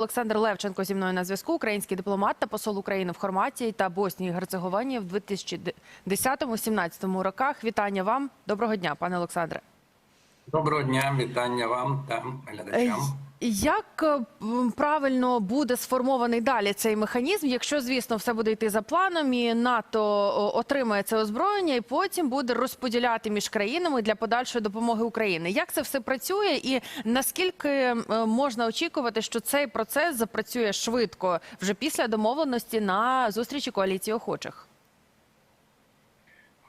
Олександр Левченко зі мною на зв'язку, український дипломат та посол України в Хорватії та Боснії і Герцеговині в 2010-2017 роках. Вітання вам. Доброго дня, пане Олександре. Доброго дня, вітання вам та глядачам. Як е, правильно буде сформований далі цей механізм, якщо, звісно, все буде йти за планом, і НАТО отримає це озброєння, і потім буде розподіляти між країнами для подальшої допомоги Україні? Як це все працює, і наскільки е, можна очікувати, що цей процес запрацює швидко вже після домовленості на зустрічі коаліції охочих?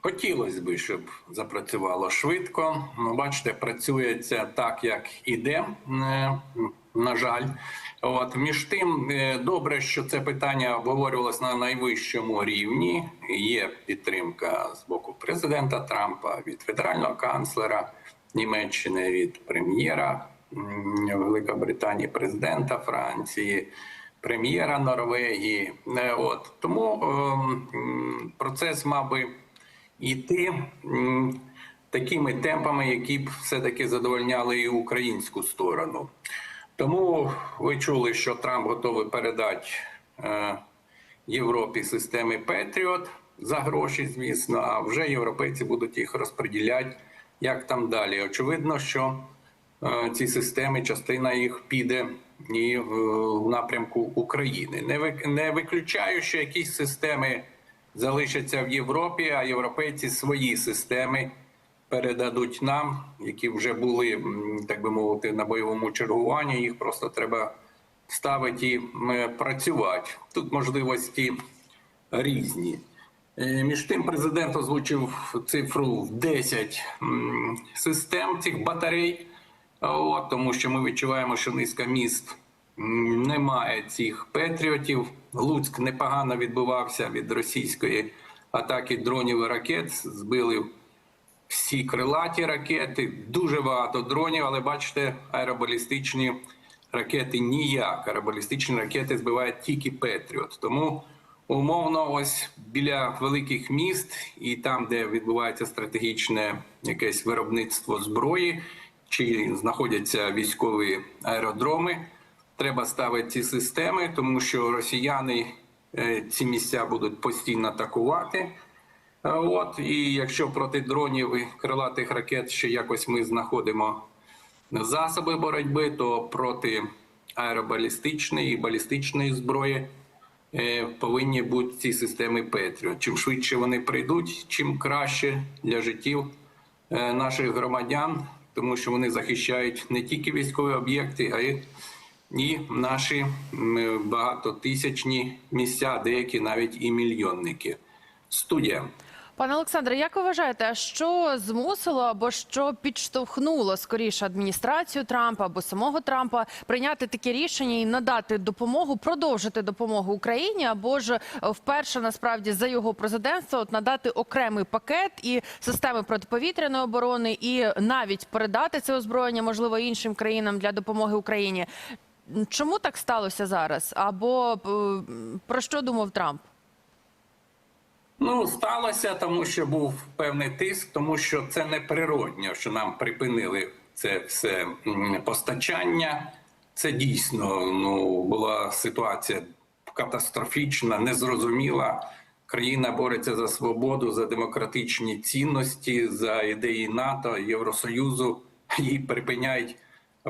Хотілося б, щоб запрацювало швидко. Ну, бачите, працює це так, як іде. е, На жаль, от між тим, е, добре, що це питання обговорювалось на найвищому рівні. Є підтримка з боку президента Трампа, від федерального канцлера Німеччини, від прем'єра Великобританії, президента Франції. Прем'єра Норвегії, Е, от тому ем, процес мав би йти такими темпами, які б все-таки задовольняли і українську сторону. Тому ви чули, що Трамп готовий передати е, Європі системи Петріот за гроші, звісно, а вже європейці будуть їх розподіляти, як там далі. Очевидно, що е, ці системи, частина їх піде і в, напрямку України. Не виключаю, що якісь системи залишаться в Європі, а європейці свої системи передадуть нам, які вже були, так би мовити, на бойовому чергуванні. Їх просто треба ставити і працювати. Тут можливості різні. Е, Між тим, президент озвучив цифру в 10 систем цих батарей. От, тому що ми відчуваємо, що низка міст немає цих патріотів. Луцьк непогано відбивався від російської атаки дронів і ракет. Збили всі крилаті ракети, дуже багато дронів, але бачите, аеробалістичні ракети ніяк. Аеробалістичні ракети збивають тільки Петріот. Тому умовно, ось біля великих міст і там, де відбувається стратегічне якесь виробництво зброї, чи знаходяться військові аеродроми. Треба ставити ці системи, тому що росіяни е, ці місця будуть постійно атакувати. Е, От і якщо проти дронів і крилатих ракет ще якось ми знаходимо засоби боротьби, то проти аеробалістичної і балістичної зброї е, повинні бути ці системи Петріот. Чим швидше вони прийдуть, чим краще для життів наших громадян, тому що вони захищають не тільки військові об'єкти, а й і наші багатотисячні місця, деякі навіть і мільйонники. Студія. Пане Олександре, як ви вважаєте, що змусило або що підштовхнуло скоріше адміністрацію Трампа або самого Трампа прийняти таке рішення і надати допомогу, продовжити допомогу Україні, або ж вперше насправді за його президентства от надати окремий пакет і системи протиповітряної оборони, і навіть передати це озброєння, можливо, іншим країнам для допомоги Україні? Чому так сталося зараз? Або е, про що думав Трамп? Ну, сталося, тому що був певний тиск, тому що це не природньо, що нам припинили це все постачання. Це дійсно ну, була ситуація катастрофічна, незрозуміла. Країна бореться за свободу, за демократичні цінності, за ідеї НАТО, Євросоюзу. Їй припиняють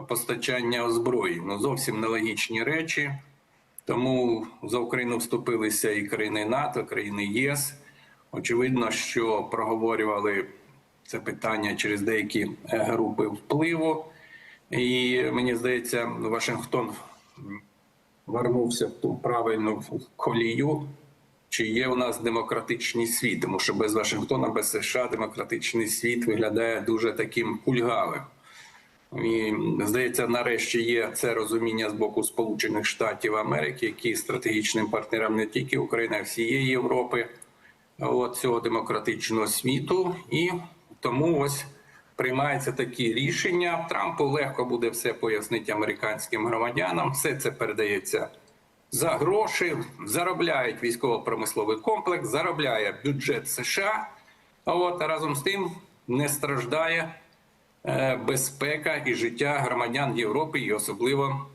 постачання озброєнь. Ну зовсім нелогічні речі. Тому за Україну вступилися і країни НАТО, країни ЄС. Очевидно, що проговорювали це питання через деякі е, групи впливу. І мені здається, Вашингтон вернувся в ту правильну колію. Чи є у нас демократичний світ? Тому що без Вашингтона, без США демократичний світ виглядає дуже таким кульгавим. І здається, нарешті є це розуміння з боку Сполучених Штатів Америки, які стратегічним партнером не тільки України, а всієї Європи, от цього демократичного світу, і тому ось приймаються такі рішення. Трампу легко буде все пояснити американським громадянам. Все це передається за гроші, заробляють військово-промисловий комплекс, заробляє бюджет США. А от разом з тим не страждає безпека і життя громадян Європи, і особливо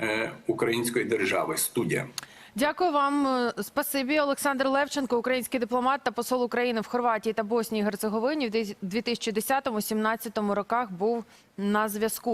е, української держави. Студія. Дякую вам. Е, Спасибі, Олександр Левченко, український дипломат та посол України в Хорватії та Боснії і Герцеговині в 2010-2017 роках був на зв'язку.